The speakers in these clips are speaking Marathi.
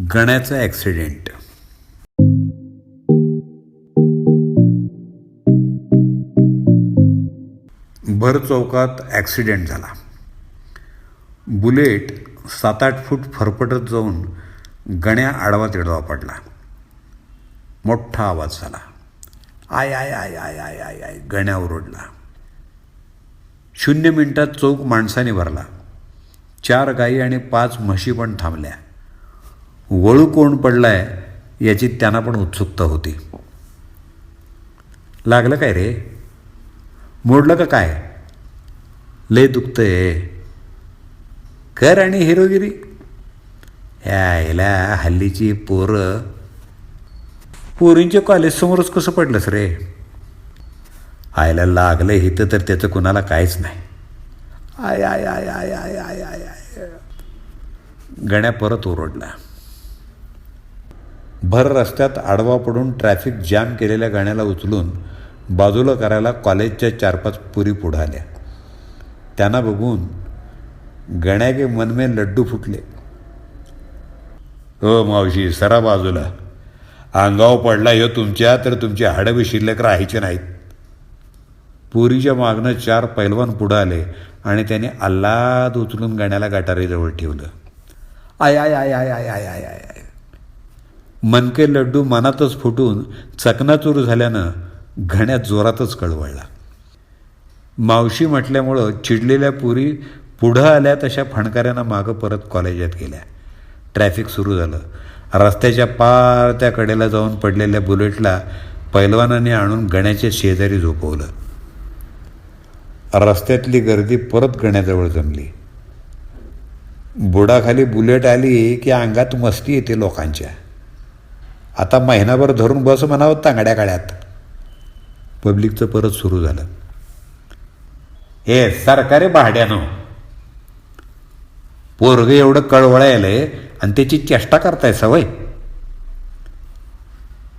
गण्याचा ॲक्सिडेंट भर चौकात ॲक्सिडेंट झाला. बुलेट सात आठ फूट फरफटत जाऊन गण्या आडवा तिडवा पडला. मोठा आवाज झाला. आय आय आय आय आय आय आय गण्या ओरडला. शून्य मिनिटात चौक माणसाने भरला. चार गायी आणि पाच म्हशी पण थांबल्या. वळू कोण पडलाय याची त्यांना पण उत्सुकता होती. लागलं काय रे? मोडलं का काय? लय दुखतंय. कर आणि हिरोगिरी. यायला हल्लीची पोरं. पोरींच्या कॉलेजसमोरच कसं पडलंस रे? आयला लागलं हिथं तर त्याचं कुणाला काहीच नाही. आय आय आय आय आय आय आय आय. गण्या परत ओरडला भर रस्त्यात आडवा पडून ट्रॅफिक जॅम केलेल्या गाण्याला उचलून बाजूला करायला कॉलेजच्या चार पाच पुरी पुढं आल्या त्यांना बघून गण्या मनमे लड्डू फुटले हो मावशी सरा बाजूला अंगाव पडला ह्यो तुमच्या तर तुमची हाडं शिल्लक राहायचे नाहीत पुरीच्या मागनं चार पैलवान पुढं आले आणि त्याने आल्लाद उचलून गाण्याला गटारीजवळ ठेवलं आय आय आय आय आय आय आय आय मनके लड्डू मनातच फुटून चकनाचूर झाल्यानं घण्यात जोरातच कळवळला. मावशी म्हटल्यामुळं चिडलेल्या पुरी पुढं आल्या तशा फणकाऱ्यांना मागं परत कॉलेजात गेल्या. ट्रॅफिक सुरू झालं. रस्त्याच्या पार त्या कडेला जाऊन पडलेल्या बुलेटला पैलवानाने आणून गण्याच्या शेजारी झोपवलं. रस्त्यातली गर्दी परत गण्याजवळ जमली. बुडाखाली बुलेट आली की अंगात मस्ती येते लोकांच्या. आता महिनाभर धरून बस म्हणावं तांगड्या काळ्यात पब्लिकचं परत सुरू झालं. हे सरकारी भाड्यानं. पोरग एवढं कळवळायलंय आणि त्याची चेष्टा करताय सवय.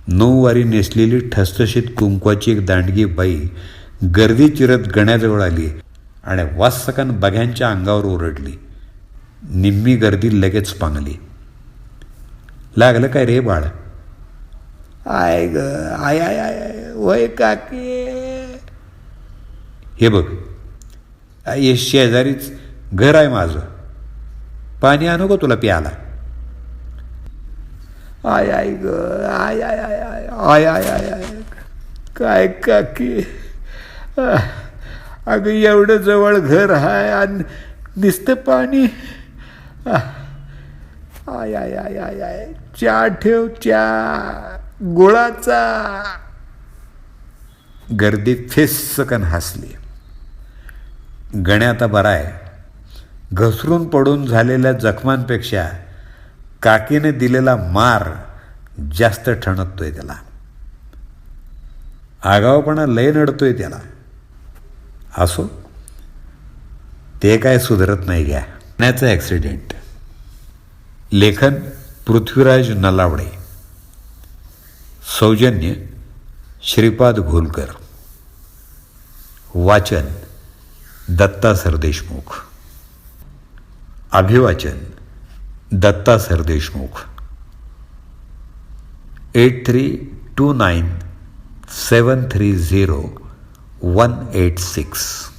नऊवारी नेसलेली ठसठशीत कुंकवाची एक दांडगी बाई गर्दी चिरत गण्याजवळ आली आणि वासकन बघ्यांच्या अंगावर ओरडली. निम्मी गर्दी लगेच पांगली. लागलं काय रे बाळ? आय ग आय आय आय आय वय काके हे बघ ये शेजारीच घर आहे माझं पाणी आणू का तुला प्याला आय आय ग आय आय आय आय आय आय आय आय काय काकी अगं एवढं जवळ घर आहे आणि नुसतं पाणी आय आय आय आय आय चा ठेव चा गुळाचा. गर्दीत फेसकन हसली. गण्या आता बरा आहे. घसरून पडून झालेल्या जखमांपेक्षा काकीने दिलेला मार जास्त ठणकतोय त्याला. आगावपणा लय नडतोय त्याला. असो ते काय सुधरत नाही घ्या. गण्याचं ॲक्सिडेंट लेखन पृथ्वीराज नलावडे. सौजन्य श्रीपाद घोलकर। वाचन दत्ता सरदेशमुख अभिवाचन Datta Sardeshmukh eight three two nine seven three zero one eight six.